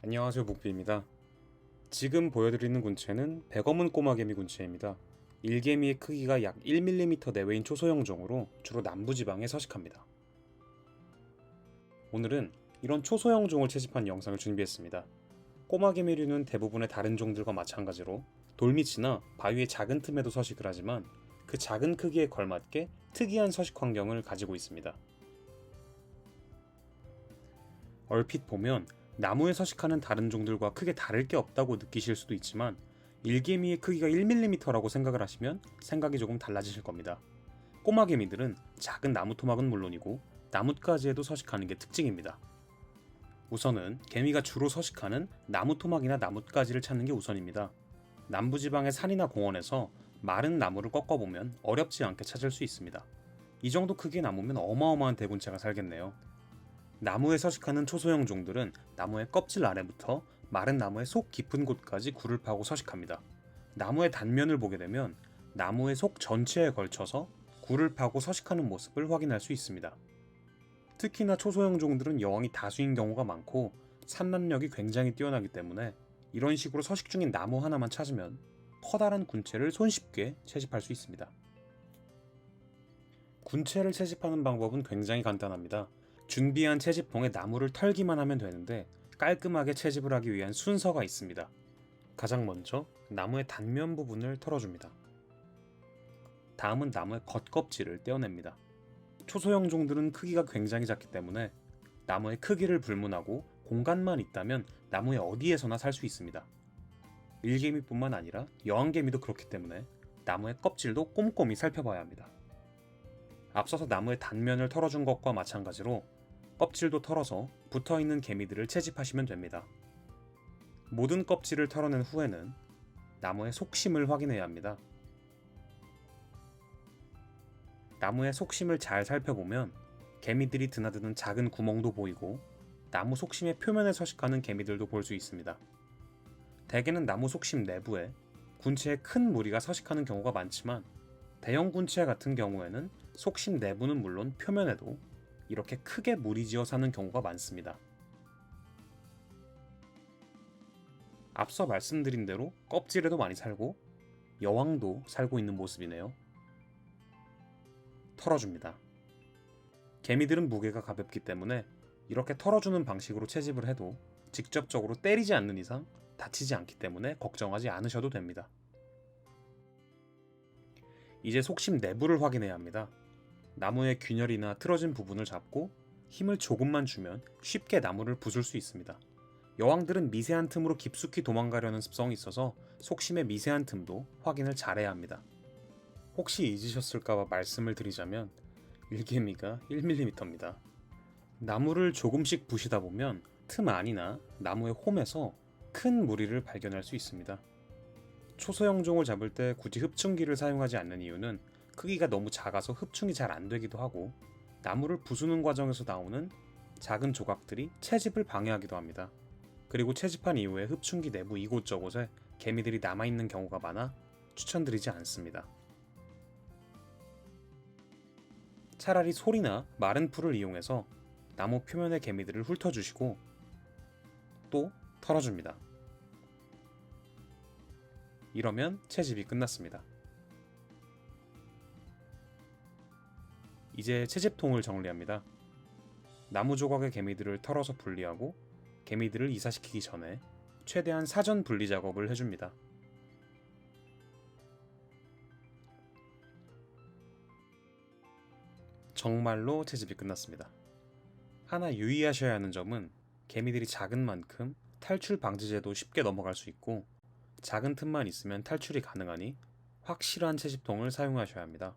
안녕하세요 목비입니다. 지금 보여드리는 군체는 백어문 꼬마개미 군체입니다. 일개미의 크기가 약 1mm 내외인 초소형 종으로 주로 남부지방에 서식합니다. 오늘은 이런 초소형 종을 채집한 영상을 준비했습니다. 꼬마개미류는 대부분의 다른 종들과 마찬가지로 돌밑이나 바위의 작은 틈에도 서식을 하지만 그 작은 크기에 걸맞게 특이한 서식 환경을 가지고 있습니다. 얼핏 보면 나무에 서식하는 다른 종들과 크게 다를 게 없다고 느끼실 수도 있지만 일개미의 크기가 1mm라고 생각을 하시면 생각이 조금 달라지실 겁니다. 꼬마개미들은 작은 나무 토막은 물론이고 나뭇가지에도 서식하는 게 특징입니다. 우선은 개미가 주로 서식하는 나무 토막이나 나뭇가지를 찾는 게 우선입니다. 남부지방의 산이나 공원에서 마른 나무를 꺾어보면 어렵지 않게 찾을 수 있습니다. 이 정도 크기의 나무면 어마어마한 대군체가 살겠네요. 나무에 서식하는 초소형 종들은 나무의 껍질 아래부터 마른 나무의 속 깊은 곳까지 굴을 파고 서식합니다. 나무의 단면을 보게 되면 나무의 속 전체에 걸쳐서 굴을 파고 서식하는 모습을 확인할 수 있습니다. 특히나 초소형 종들은 여왕이 다수인 경우가 많고 산란력이 굉장히 뛰어나기 때문에 이런 식으로 서식 중인 나무 하나만 찾으면 커다란 군체를 손쉽게 채집할 수 있습니다. 군체를 채집하는 방법은 굉장히 간단합니다. 준비한 채집봉에 나무를 털기만 하면 되는데 깔끔하게 채집을 하기 위한 순서가 있습니다. 가장 먼저 나무의 단면 부분을 털어줍니다. 다음은 나무의 겉껍질을 떼어냅니다. 초소형 종들은 크기가 굉장히 작기 때문에 나무의 크기를 불문하고 공간만 있다면 나무의 어디에서나 살 수 있습니다. 일개미뿐만 아니라 여왕개미도 그렇기 때문에 나무의 껍질도 꼼꼼히 살펴봐야 합니다. 앞서서 나무의 단면을 털어준 것과 마찬가지로 껍질도 털어서 붙어 있는 개미들을 채집하시면 됩니다. 모든 껍질을 털어낸 후에는 나무의 속심을 확인해야 합니다. 나무의 속심을 잘 살펴보면 개미들이 드나드는 작은 구멍도 보이고 나무 속심의 표면에 서식하는 개미들도 볼 수 있습니다. 대개는 나무 속심 내부에 군체에 큰 무리가 서식하는 경우가 많지만 대형 군체 같은 경우에는 속심 내부는 물론 표면에도 이렇게 크게 무리지어 사는 경우가 많습니다. 앞서 말씀드린 대로 껍질에도 많이 살고 여왕도 살고 있는 모습이네요. 털어줍니다. 개미들은 무게가 가볍기 때문에 이렇게 털어주는 방식으로 채집을 해도 직접적으로 때리지 않는 이상 다치지 않기 때문에 걱정하지 않으셔도 됩니다. 이제 속심 내부를 확인해야 합니다. 나무의 균열이나 틀어진 부분을 잡고 힘을 조금만 주면 쉽게 나무를 부술 수 있습니다. 여왕들은 미세한 틈으로 깊숙이 도망가려는 습성이 있어서 속심의 미세한 틈도 확인을 잘해야 합니다. 혹시 잊으셨을까봐 말씀을 드리자면 일개미가 1mm입니다. 나무를 조금씩 부시다 보면 틈 안이나 나무의 홈에서 큰 무리를 발견할 수 있습니다. 초소형 종을 잡을 때 굳이 흡충기를 사용하지 않는 이유는 크기가 너무 작아서 흡충이 잘 안 되기도 하고 나무를 부수는 과정에서 나오는 작은 조각들이 채집을 방해하기도 합니다. 그리고 채집한 이후에 흡충기 내부 이곳저곳에 개미들이 남아있는 경우가 많아 추천드리지 않습니다. 차라리 소리나 마른 풀을 이용해서 나무 표면의 개미들을 훑어주시고 또 털어줍니다. 이러면 채집이 끝났습니다. 이제 채집통을 정리합니다. 나무 조각의 개미들을 털어서 분리하고 개미들을 이사시키기 전에 최대한 사전 분리 작업을 해줍니다. 정말로 채집이 끝났습니다. 하나 유의하셔야 하는 점은 개미들이 작은 만큼 탈출 방지제도 쉽게 넘어갈 수 있고 작은 틈만 있으면 탈출이 가능하니 확실한 채집통을 사용하셔야 합니다.